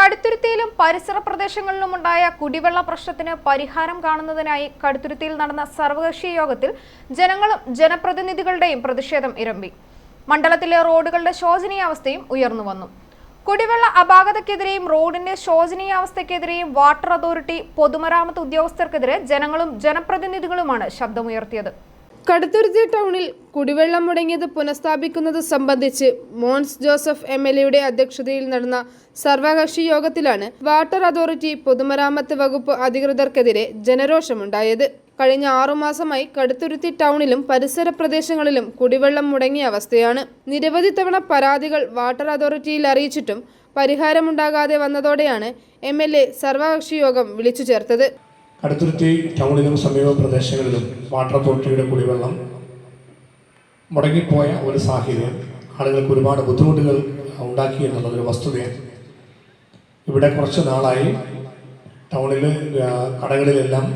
കടുത്തുരുത്തിയിലും പരിസര പ്രദേശങ്ങളിലുമുണ്ടായ കുടിവെള്ള പ്രശ്നത്തിന് പരിഹാരം കാണുന്നതിനായി കടുത്തുരുത്തിയിൽ നടന്ന സർവകക്ഷി യോഗത്തിൽ ജനങ്ങളും ജനപ്രതിനിധികളുടെയും പ്രതിഷേധം ഇരമ്പി. മണ്ഡലത്തിലെ റോഡുകളുടെ ശോചനീയാവസ്ഥയും ഉയർന്നു വന്നു. കുടിവെള്ള അപാകതയ്ക്കെതിരെയും റോഡിന്റെ ശോചനീയാവസ്ഥയ്ക്കെതിരെയും വാട്ടർ അതോറിറ്റി പൊതുമരാമത്ത് ഉദ്യോഗസ്ഥർക്കെതിരെ ജനങ്ങളും ജനപ്രതിനിധികളുമാണ് ശബ്ദമുയർത്തിയത്. കടുത്തുരുത്തി ടൗണിൽ കുടിവെള്ളം മുടങ്ങിയത് പുനഃസ്ഥാപിക്കുന്നത് സംബന്ധിച്ച് മോൻസ് ജോസഫ് എം എൽ എയുടെ അധ്യക്ഷതയിൽ നടന്ന സർവകക്ഷി യോഗത്തിലാണ് വാട്ടർ അതോറിറ്റി പൊതുമരാമത്ത് വകുപ്പ് അധികൃതർക്കെതിരെ ജനരോഷമുണ്ടായത്. കഴിഞ്ഞ ആറുമാസമായി കടുത്തുരുത്തി ടൗണിലും പരിസര പ്രദേശങ്ങളിലും കുടിവെള്ളം മുടങ്ങിയ അവസ്ഥയാണ്. നിരവധി തവണ പരാതികൾ വാട്ടർ അതോറിറ്റിയിൽ അറിയിച്ചിട്ടും പരിഹാരമുണ്ടാകാതെ വന്നതോടെയാണ് എം എൽ എ സർവകക്ഷി യോഗം വിളിച്ചു ചേർത്തത്. കടുത്തുരുത്തി ടൗണിലും സമീപ പ്രദേശങ്ങളിലും വാട്ടർ അതോറിറ്റിയുടെ കുടിവെള്ളം മുടങ്ങിപ്പോയ ഒരു സാഹചര്യം ആളുകൾക്ക് ഒരുപാട് ബുദ്ധിമുട്ടുകൾ ഉണ്ടാക്കി എന്നുള്ളതൊരു വസ്തുതയാണ്. ഇവിടെ കുറച്ച് നാളായി ടൗണിൽ കടകളിലെല്ലാം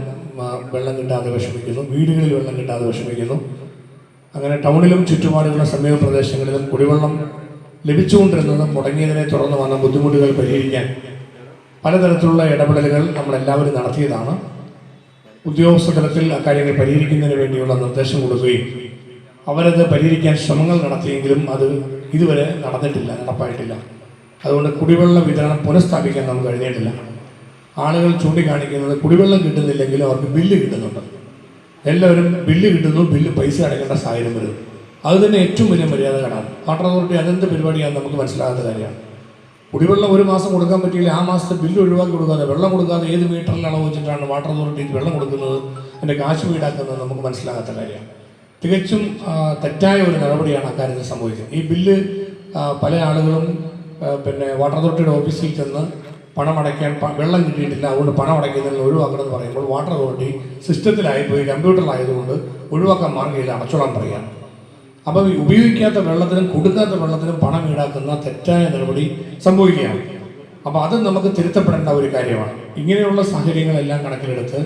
വെള്ളം കിട്ടാതെ വിഷമിക്കുന്നു. വീടുകളിൽ വെള്ളം കിട്ടാതെ വിഷമിക്കുന്നു. അങ്ങനെ ടൗണിലും ചുറ്റുപാടുള്ള സമീപ പ്രദേശങ്ങളിലും കുടിവെള്ളം ലഭിച്ചുകൊണ്ടിരുന്നത് മുടങ്ങിയതിനെ തുടർന്ന് വന്ന ബുദ്ധിമുട്ടുകൾ പരിഹരിക്കാൻ പലതരത്തിലുള്ള ഇടപെടലുകൾ നമ്മളെല്ലാവരും നടത്തിയതാണ്. ഉദ്യോഗസ്ഥ തലത്തിൽ അക്കാര്യങ്ങൾ പരിഹരിക്കുന്നതിന് വേണ്ടിയുള്ള നിർദ്ദേശം കൊടുക്കുകയും അവരത് പരിഹരിക്കാൻ ശ്രമങ്ങൾ നടത്തിയെങ്കിലും അത് ഇതുവരെ നടന്നിട്ടില്ല നടപ്പായിട്ടില്ല. അതുകൊണ്ട് കുടിവെള്ള വിതരണം പുനഃസ്ഥാപിക്കാൻ നമുക്ക് കഴിഞ്ഞിട്ടില്ല. ആളുകൾ ചൂണ്ടിക്കാണിക്കുന്നത് കുടിവെള്ളം കിട്ടുന്നില്ലെങ്കിൽ അവർക്ക് ബില്ല് കിട്ടുന്നുണ്ട്. എല്ലാവരും ബില്ല് കിട്ടുന്നു ബില്ല് പൈസ അടയ്ക്കേണ്ട സാഹചര്യം വരുന്നു. അത് തന്നെ ഏറ്റവും വലിയ മര്യാദകളാണ് വാട്ടർ അതോറിറ്റി അതെന്ത് പരിപാടിയാണെന്ന് നമുക്ക് മനസ്സിലാകാത്ത കാര്യമാണ്. കുടിവെള്ളം ഒരു മാസം കൊടുക്കാൻ പറ്റിയില്ല. ആ മാസത്തെ ബില്ല് ഒഴിവാക്കി കൊടുക്കാതെ വെള്ളം കൊടുക്കാതെ ഏത് മീറ്ററിലാണ് വെച്ചിട്ടാണ് വാട്ടർ അതോറിറ്റി വെള്ളം കൊടുക്കുന്നത്? അതിന്റെ കാശ് വീടാക്കുന്നത് നമുക്ക് മനസ്സിലാകാത്ത കാര്യമാണ്. തികച്ചും തെറ്റായ ഒരു നടപടിയാണ് അക്കാര്യത്തിൽ സംഭവിച്ചത്. ഈ ബില്ല് പല ആളുകളും പിന്നെ വാട്ടർ അതോറിറ്റിയുടെ ഓഫീസിൽ ചെന്ന് പണം അടയ്ക്കാൻ പ- വെള്ളം കിട്ടിയിട്ടില്ല. അതുകൊണ്ട് പണം അടയ്ക്കുന്നതിൽ ഒഴിവാക്കണമെന്ന് പറയുമ്പോൾ വാട്ടർ അതോറിറ്റി സിസ്റ്റത്തിലായിപ്പോയി കമ്പ്യൂട്ടറിലായതുകൊണ്ട് ഒഴിവാക്കാൻ മാർഗമില്ല. അടച്ചോളാൻ പറയുകയാണ്. അപ്പോൾ ഉപയോഗിക്കാത്ത വെള്ളത്തിനും കൊടുക്കാത്ത വെള്ളത്തിനും പണം ഈടാക്കുന്ന തെറ്റായ നടപടി സംഭവിക്കുകയാണ്. അപ്പോൾ അത് നമുക്ക് തിരുത്തപ്പെടേണ്ട ഒരു കാര്യമാണ്. ഇങ്ങനെയുള്ള സാഹചര്യങ്ങളെല്ലാം കണക്കിലെടുത്ത്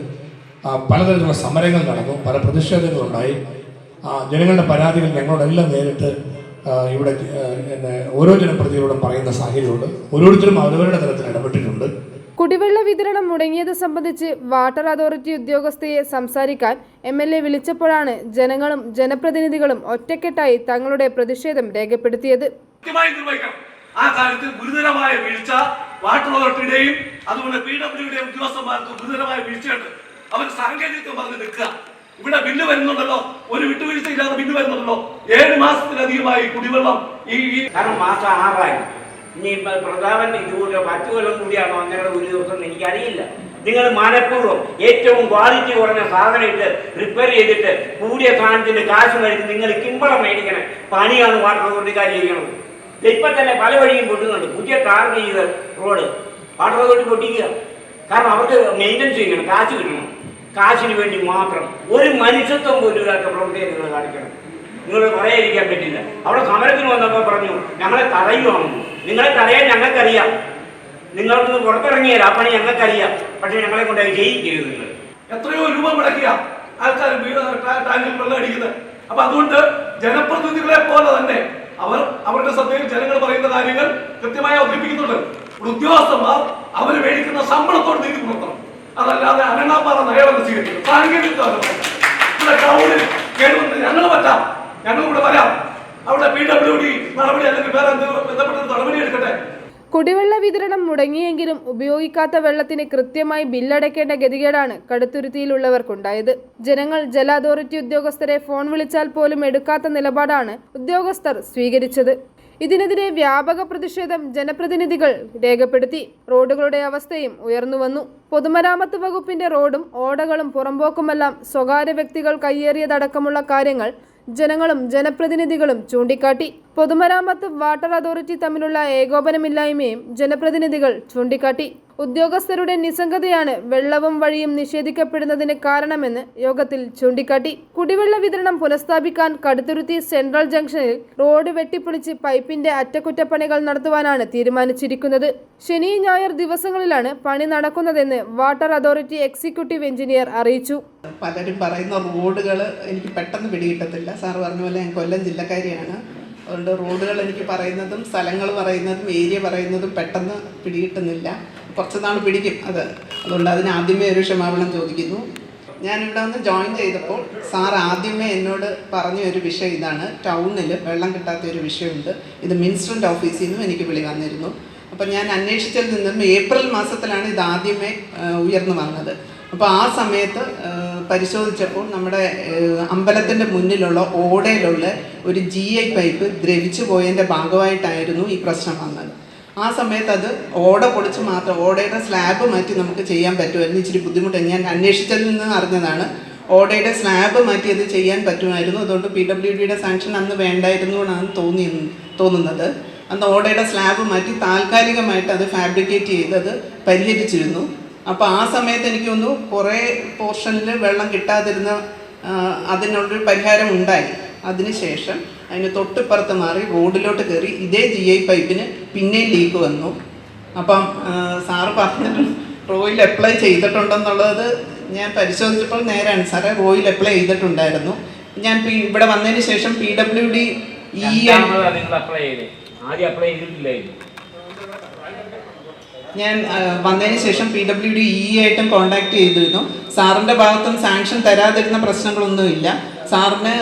പലതരത്തിലുള്ള സമരങ്ങൾ നടന്നു. പല പ്രതിഷേധങ്ങളുണ്ടായി. ജനങ്ങളുടെ പരാതികൾ ഞങ്ങളോടെല്ലാം നേരിട്ട് ഇവിടെ ഓരോ ജനപ്രതികളോടും പറയുന്ന സാഹചര്യമുണ്ട്. ഓരോരുത്തരും അവരവരുടെ തരത്തിൽ ഇടപെട്ടിട്ടുണ്ട്. കുടിവെള്ള വിതരണം മുടങ്ങിയത് സംബന്ധിച്ച് വാട്ടർ അതോറിറ്റി ഉദ്യോഗസ്ഥയെ സംസാരിക്കാൻ എം എൽ എ വിളിച്ചപ്പോഴാണ് ജനങ്ങളും ജനപ്രതിനിധികളും ഒറ്റക്കെട്ടായി തങ്ങളുടെ പ്രതിഷേധം രേഖപ്പെടുത്തിയത്. ആ കാര്യത്തിൽ ഗുരുതരമായ വീഴ്ച വാട്ടർ അതോറിറ്റിയുടെയും അതുപോലെ പി ഡബ്ല്യുടെയും ഉദ്യോഗസ്ഥന്മാർക്ക് ഗുരുതരമായ വീഴ്ചയുണ്ട്. അവർ സാങ്കേതികത്വം പറഞ്ഞ് നിൽക്കുക. ഇവിടെ ബില്ല് വരുന്നുണ്ടല്ലോ. ഒരു വിട്ടുവീഴ്ച ഇല്ലാതെ ബില്ല് വരുന്നുണ്ടല്ലോ. ഏഴ് മാസത്തിലധികമായി കുടിവെള്ളം ഈ ഈ കാരണം മാസം ആറായി. ഇനി പ്രതാപൻ ഇതുപോലെ പത്ത് കൊല്ലം കൂടിയാണോ അങ്ങനെ ഒരു ദിവസം എനിക്കറിയില്ല. നിങ്ങൾ മനഃപൂർവം ഏറ്റവും ക്വാളിറ്റി കുറഞ്ഞ സാധനം ഇട്ട് റിപ്പയർ ചെയ്തിട്ട് കൂടിയ സാധനത്തിന്റെ കാശ് മേടിച്ച് നിങ്ങൾ കിമ്പളം മേടിക്കണേ. പണിയാണ് വാട്ടർ അതോറിറ്റിക്കാർ ചെയ്യണത് ഇപ്പൊ തന്നെ പല വഴിയും പൊട്ടുന്നുണ്ട്. പുതിയ ടാർ ചെയ്ത റോഡ് വാട്ടർ അതോറിറ്റി പൊട്ടിക്കുക. കാരണം അവർക്ക് മെയിന്റനൻസ് ചെയ്യണം കാശ് കിട്ടണം. കാശിന് വേണ്ടി മാത്രം ഒരു മനുഷ്യത്വം പോലും ഇല്ലാത്ത പ്രവൃത്തിയെ നിങ്ങൾ കാണിക്കണം. നിങ്ങൾ പറയാതിരിക്കാൻ പറ്റില്ല. അവിടെ സമരത്തിന് വന്നപ്പോൾ പറഞ്ഞു ഞങ്ങളെ തടയുവാണെന്ന്. നിങ്ങളെ തടയാൻ ഞങ്ങൾക്കറിയാം. നിങ്ങൾക്ക് പുറത്തിറങ്ങിയാൽ ആ പണി ഞങ്ങൾക്കറിയാം. പക്ഷെ ഞങ്ങളെ കൊണ്ടുപോയി ചെയ്യിക്കരുത് നിങ്ങൾ. എത്രയോ രൂപ മുടക്കിയ ആൾക്കാർ ടാങ്കിൽ വെള്ളം അടിക്കുന്നത്. അപ്പൊ അതുകൊണ്ട് ജനപ്രതിനിധികളെ പോലെ തന്നെ അവർ അവരുടെ ശ്രദ്ധയിൽ ജനങ്ങൾ പറയുന്ന കാര്യങ്ങൾ കൃത്യമായി അവതരിപ്പിക്കുന്നുണ്ട്. ഉദ്യോഗസ്ഥന്മാർ അവർ മേടിക്കുന്ന ശമ്പളത്തോട് നീതി പുലർത്തണം. അതല്ലാതെ അനങ്ങാപ്പാറ നയമല്ല സ്വീകരിക്കുന്നത് സാങ്കേതിക ഞങ്ങൾ പറ്റാം. ഞങ്ങൾ ഇവിടെ വരാം. അവിടെ എടുക്കട്ടെ? കുടിവെള്ള വിതരണം മുടങ്ങിയെങ്കിലും ഉപയോഗിക്കാത്ത വെള്ളത്തിന് കൃത്യമായി ബില്ലടയ്ക്കേണ്ട ഗതികേടാണ് കടുത്തുരുത്തിയിലുള്ളവർക്കുണ്ടായത്. ജനങ്ങൾ ജല അതോറിറ്റി ഉദ്യോഗസ്ഥരെ ഫോൺ വിളിച്ചാൽ പോലും എടുക്കാത്ത നിലപാടാണ് ഉദ്യോഗസ്ഥർ സ്വീകരിച്ചത്. ഇതിനെതിരെ വ്യാപക പ്രതിഷേധം ജനപ്രതിനിധികൾ രേഖപ്പെടുത്തി. റോഡുകളുടെ അവസ്ഥയും ഉയർന്നുവന്നു പൊതുമരാമത്ത് വകുപ്പിന്റെ റോഡും ഓടകളും പുറമ്പോക്കുമെല്ലാം സ്വകാര്യ വ്യക്തികൾ കയ്യേറിയതടക്കമുള്ള കാര്യങ്ങൾ ജനങ്ങളും ജനപ്രതിനിധികളും ചൂണ്ടിക്കാട്ടി. പൊതുമരാമത്ത് വാട്ടർ അതോറിറ്റി തമ്മിലുള്ള ഏകോപനമില്ലായ്മയും ജനപ്രതിനിധികൾ ചൂണ്ടിക്കാട്ടി. ഉദ്യോഗസ്ഥരുടെ നിസ്സംഗതയാണ് വെള്ളവും വഴിയും നിഷേധിക്കപ്പെടുന്നതിന് കാരണമെന്ന് യോഗത്തിൽ ചൂണ്ടിക്കാട്ടി. കുടിവെള്ള വിതരണം പുനഃസ്ഥാപിക്കാൻ കടുത്തുരുത്തി സെൻട്രൽ ജംഗ്ഷനിൽ റോഡ് വെട്ടിപ്പൊളിച്ച് പൈപ്പിന്റെ അറ്റകുറ്റപ്പണികൾ നടത്തുവാനാണ് തീരുമാനിച്ചിരിക്കുന്നത്. ശനി ഞായർ ദിവസങ്ങളിലാണ് പണി നടക്കുന്നതെന്ന് വാട്ടർ അതോറിറ്റി എക്സിക്യൂട്ടീവ് എഞ്ചിനീയർ അറിയിച്ചു. പലരും പറയുന്ന റോഡുകൾ എനിക്ക് പെട്ടെന്ന് പിടികിട്ടത്തില്ല. സാർ പറഞ്ഞ പോലെ ഞാൻ കൊല്ലം ജില്ലക്കാരിയാണ്. അതുകൊണ്ട് റോഡുകൾ എനിക്ക് പറയുന്നതും സ്ഥലങ്ങൾ പറയുന്നതും ഏരിയ പറയുന്നതും പെട്ടെന്ന് പിടികിട്ടുന്നില്ല. കുറച്ച് നാൾ പിടിക്കും. അത് അതുകൊണ്ട് അതിന് ആദ്യമേ ഒരു ക്ഷമാപണം ചോദിക്കുന്നു. ഞാനിവിടെ വന്ന് ജോയിൻ ചെയ്തപ്പോൾ സാർ ആദ്യമേ എന്നോട് പറഞ്ഞ ഒരു വിഷയം ഇതാണ്. ടൗണിൽ വെള്ളം കിട്ടാത്ത ഒരു വിഷയമുണ്ട്. ഇത് മിനിസ്റ്ററിന്റെ ഓഫീസിൽ നിന്നും എനിക്ക് വിളി വന്നിരുന്നു. അപ്പം ഞാൻ അന്വേഷിച്ചതിൽ നിന്നും ഏപ്രിൽ മാസത്തിലാണ് ഇത് ആദ്യമേ ഉയർന്നു വന്നത്. അപ്പോൾ ആ സമയത്ത് പരിശോധിച്ചപ്പോൾ നമ്മുടെ അമ്പലത്തിന്റെ മുന്നിലുള്ള ഓടയിലുള്ള ഒരു ജി ഐ പൈപ്പ് ദ്രവിച്ചു പോയതിന്റെ ഭാഗമായിട്ടായിരുന്നു ഈ പ്രശ്നം വന്നത്. ആ സമയത്ത് അത് ഓട പൊളിച്ച് മാത്രം ഓടയുടെ സ്ലാബ് മാറ്റി നമുക്ക് ചെയ്യാൻ പറ്റുമായിരുന്നു ഇച്ചിരി ബുദ്ധിമുട്ട് ഞാൻ അന്വേഷിച്ചതിൽ നിന്ന് അറിഞ്ഞതാണ്. ഓടയുടെ സ്ലാബ് മാറ്റി അത് ചെയ്യാൻ പറ്റുമായിരുന്നു. അതുകൊണ്ട് പി ഡബ്ല്യു ഡിയുടെ സാങ്ഷൻ അന്ന് വേണ്ടായിരുന്നു എന്നാണ് തോന്നി തോന്നുന്നത്. അന്ന് ഓടയുടെ സ്ലാബ് മാറ്റി താൽക്കാലികമായിട്ട് അത് ഫാബ്രിക്കേറ്റ് ചെയ്ത് അത് പരിഹരിച്ചിരുന്നു. അപ്പോൾ ആ സമയത്ത് എനിക്ക് തോന്നുന്നു കുറേ പോർഷനിൽ വെള്ളം കിട്ടാതിരുന്ന അതിനുള്ളൊരു പരിഹാരം ഉണ്ടായി. അതിനുശേഷം അതിന് തൊട്ടിപ്പുറത്ത് മാറി റോഡിലോട്ട് കയറി ഇതേ ജി ഐ പൈപ്പിന് പിന്നെയും ലീക്ക് വന്നു. അപ്പം സാറ് പറഞ്ഞിട്ട് റോയിൽ അപ്ലൈ ചെയ്തിട്ടുണ്ടെന്നുള്ളത് ഞാൻ പരിശോധിച്ചപ്പോൾ നേരാണ് സാറേ റോയിൽ അപ്ലൈ ചെയ്തിട്ടുണ്ടായിരുന്നു. ഞാൻ ഇവിടെ വന്നതിന് ശേഷം പി ഡബ്ല്യു ഡി ഇ ഞാൻ വന്നതിന് ശേഷം പി ഡബ്ല്യു ഡി ഇ ആയിട്ടും കോണ്ടാക്ട് ചെയ്തിരുന്നു. സാറിന്റെ ഭാഗത്തും സാങ്ഷൻ തരാതിരുന്ന പ്രശ്നങ്ങളൊന്നുമില്ല. സാറിന്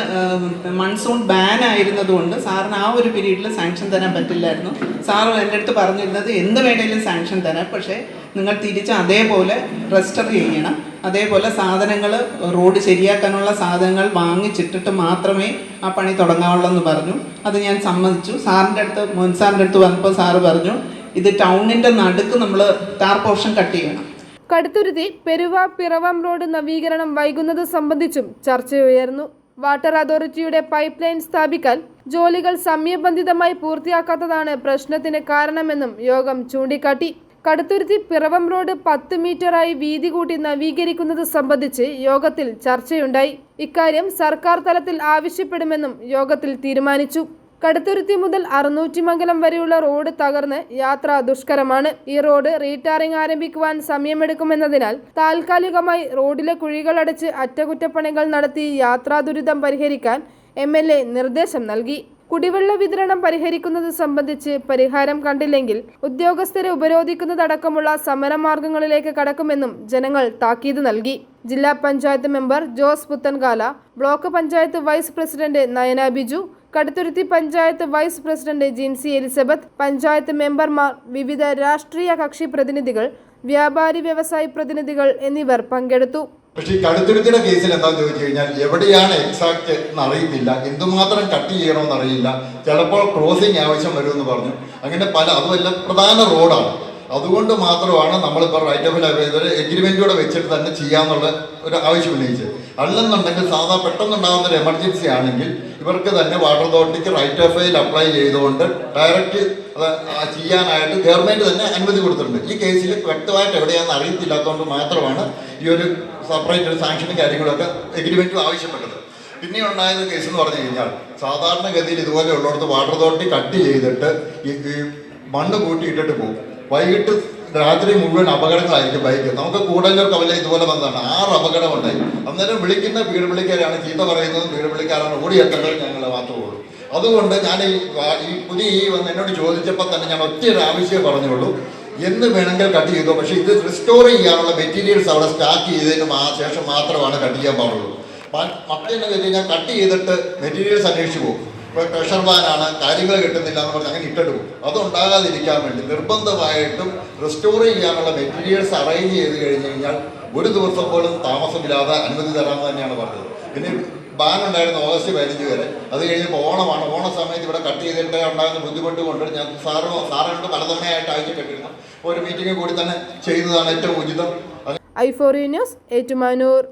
മൺസൂൺ ബാൻ ആയിരുന്നതുകൊണ്ട് സാറിന് ആ ഒരു പീരീഡിൽ സാങ്ഷൻ തരാൻ പറ്റില്ലായിരുന്നു. സാർ എന്റെ അടുത്ത് പറഞ്ഞിരുന്നത് എന്ത് വേണേലും സാങ്ഷൻ തരാം. പക്ഷേ നിങ്ങൾ തിരിച്ച് അതേപോലെ രജിസ്റ്റർ ചെയ്യണം. അതേപോലെ സാധനങ്ങൾ റോഡ് ശരിയാക്കാനുള്ള സാധനങ്ങൾ വാങ്ങിച്ചിട്ടിട്ട് മാത്രമേ ആ പണി തുടങ്ങാവുള്ളൂ എന്ന് പറഞ്ഞു. അത് ഞാൻ സമ്മതിച്ചു. സാറിന്റെ അടുത്ത് മുൻ സാറിന്റെ അടുത്ത് വന്നപ്പോൾ സാറ് പറഞ്ഞു ഇത് ടൗണിന്റെ നടുക്ക് നമ്മൾ ടാർ പോർഷൻ കട്ട് ചെയ്യണം. കടുത്തുരുത്തി പെരുവ പിറവം റോഡ് നവീകരണം വൈകുന്നത് സംബന്ധിച്ചും ചർച്ചയുയർന്നു വാട്ടർ അതോറിറ്റിയുടെ പൈപ്പ് ലൈൻ സ്ഥാപിക്കാൻ ജോലികൾ സമയബന്ധിതമായി പൂർത്തിയാക്കാത്തതാണ് പ്രശ്നത്തിന് കാരണമെന്നും യോഗം ചൂണ്ടിക്കാട്ടി. കടുത്തുരുത്തി പിറവം റോഡ് പത്ത് മീറ്ററായി വീതി കൂട്ടി നവീകരിക്കുന്നത് സംബന്ധിച്ച് യോഗത്തിൽ ചർച്ചയുണ്ടായി. ഇക്കാര്യം സർക്കാർ തലത്തിൽ ആവശ്യപ്പെടുമെന്നും യോഗത്തിൽ തീരുമാനിച്ചു. കടുത്തുരുത്തി മുതൽ അറുന്നൂറ്റിമംഗലം വരെയുള്ള റോഡ് തകർന്ന് യാത്ര ദുഷ്കരമാണ്. ഈ റോഡ് റീടാറിംഗ് ആരംഭിക്കുവാൻ സമയമെടുക്കുമെന്നതിനാൽ താൽക്കാലികമായി റോഡിലെ കുഴികളടച്ച് അറ്റകുറ്റപ്പണികൾ നടത്തി യാത്രാ ദുരിതം പരിഹരിക്കാൻ എം എൽ എ നിർദ്ദേശം നൽകി. കുടിവെള്ള വിതരണം പരിഹരിക്കുന്നത് സംബന്ധിച്ച് പരിഹാരം കണ്ടില്ലെങ്കിൽ ഉദ്യോഗസ്ഥരെ ഉപരോധിക്കുന്നതടക്കമുള്ള സമരമാർഗങ്ങളിലേക്ക് കടക്കുമെന്നും ജനങ്ങൾ താക്കീത് നൽകി. ജില്ലാ panchayat member Jose Puthenkala block panchayat vice president Nayana Biju Kaduthuruthy panchayat vice president Jincy Elizabeth panchayat മെമ്പർമാർ വിവിധ രാഷ്ട്രീയ കക്ഷി പ്രതിനിധികൾ വ്യാപാരി വ്യവസായി പ്രതിനിധികൾ എന്നിവർ പങ്കെടുത്തു. പക്ഷേ ഈ കടുത്തുരുത്തിയുടെ കേസിൽ എന്താണെന്ന് ചോദിച്ചു കഴിഞ്ഞാൽ എവിടെയാണ് എക്സാക്ട് എന്ന് അറിയത്തില്ല. എന്തുമാത്രം കട്ട് ചെയ്യണമെന്ന് അറിയില്ല. ചിലപ്പോൾ ക്രോസിംഗ് ആവശ്യം വരുമെന്ന് പറഞ്ഞു. അങ്ങനെ പല അതുമല്ല പ്രധാന റോഡാണ് അതുകൊണ്ട് മാത്രമാണ് നമ്മളിപ്പോൾ റൈറ്റ് ഓഫ് ഒരു എഗ്രിമെന്റോടെ വെച്ചിട്ട് തന്നെ ചെയ്യാന്നുള്ള ഒരു ആവശ്യം ഉന്നയിച്ചത്. അല്ലെന്നുണ്ടെങ്കിൽ സാധാ പെട്ടെന്നുണ്ടാകുന്ന ഒരു എമർജൻസി ആണെങ്കിൽ ഇവർക്ക് തന്നെ വാട്ടർ അതോറിറ്റിക്ക് റൈറ്റ് ഓഫ് വേയിൽ അപ്ലൈ ചെയ്തുകൊണ്ട് ഡയറക്റ്റ് അത് ചെയ്യാനായിട്ട് ഗവൺമെന്റ് തന്നെ അനുമതി കൊടുത്തിട്ടുണ്ട്. ഈ കേസിൽ വ്യക്തമായിട്ട് എവിടെയാണെന്ന് അറിയത്തില്ലാത്തതുകൊണ്ട് മാത്രമാണ് ഈ ഒരു സെപ്പറേറ്റ് ഒരു സാങ്ഷനും കാര്യങ്ങളൊക്കെ എഗ്രിമെന്റും ആവശ്യപ്പെട്ടത്. പിന്നെ ഉണ്ടായത് കേസ് എന്ന് പറഞ്ഞു കഴിഞ്ഞാൽ സാധാരണഗതിയിൽ ഇതുപോലെ ഉള്ളിടത്ത് വാട്ടർ അതോറിറ്റി കട്ട് ചെയ്തിട്ട് ഈ മണ്ണ് കൂട്ടിയിട്ടിട്ട് പോകും. വൈകിട്ട് രാത്രി മുഴുവൻ അപകടങ്ങളായിരിക്കും ബൈക്ക് നമുക്ക് കൂടല്ലൂർ കവല ഇതുപോലെ വന്നതാണ്. ആറ് അപകടം ഉണ്ടായി അന്നേരം വിളിക്കുന്ന വീട് വിളിക്കാരാണ് ചീത്ത പറയുന്നത് വീട് വിളിക്കാരാണ് ഓടിയെത്തേണ്ടത് ഞങ്ങൾ മാത്രമുള്ളൂ അതുകൊണ്ട് ഞാൻ ഈ പുതിയ ഈ വന്ന് എന്നോട് ചോദിച്ചപ്പോൾ തന്നെ ഞാൻ ഒത്തിരി ആവശ്യം പറഞ്ഞുള്ളൂ. എന്ന് വേണമെങ്കിൽ കട്ട് ചെയ്തോ. പക്ഷേ ഇത് റിസ്റ്റോർ ചെയ്യാനുള്ള മെറ്റീരിയൽസ് അവിടെ സ്റ്റാക്ക് ചെയ്തതിന് ശേഷം മാത്രമാണ് കട്ട് ചെയ്യാൻ പാടുള്ളൂ. മറ്റെന്ന് കഴിഞ്ഞാൽ കട്ട് ചെയ്തിട്ട് മെറ്റീരിയൽസ് അന്വേഷിച്ച് പോകും. ഇപ്പോൾ പ്രഷർ ബാനാണ് കാര്യങ്ങൾ കിട്ടുന്നില്ല എന്ന് പറഞ്ഞ് അങ്ങനെ ഇട്ടിട്ട് പോകും. അതുണ്ടാകാതിരിക്കാൻ വേണ്ടി നിർബന്ധമായിട്ടും റിസ്റ്റോർ ചെയ്യാനുള്ള മെറ്റീരിയൽസ് അറേഞ്ച് ചെയ്ത് കഴിഞ്ഞ് കഴിഞ്ഞാൽ ഒരു ദിവസം പോലും താമസമില്ലാതെ അനുമതി തരാമെന്ന് തന്നെയാണ് പറഞ്ഞത്. പിന്നെ ബാൻ ഉണ്ടായിരുന്നു ഓഗസ്റ്റ് പതിനഞ്ച് വരെ. അത് കഴിഞ്ഞപ്പോൾ ഓണമാണ്. ഓണ സമയത്ത് ഇവിടെ കട്ട് ചെയ്തിട്ട് ഉണ്ടാകുന്ന ബുദ്ധിമുട്ട് കൊണ്ട് ഞാൻ സാറിനോ സാറിനോട് പലതവണയായിട്ട് ആവശ്യപ്പെട്ടിരുന്നു. ഒരു മീറ്റിംഗ് കൂടി തന്നെ ചെയ്യുന്നതാണ് ഏറ്റവും ഉചിതം. I four news Ettumanoor.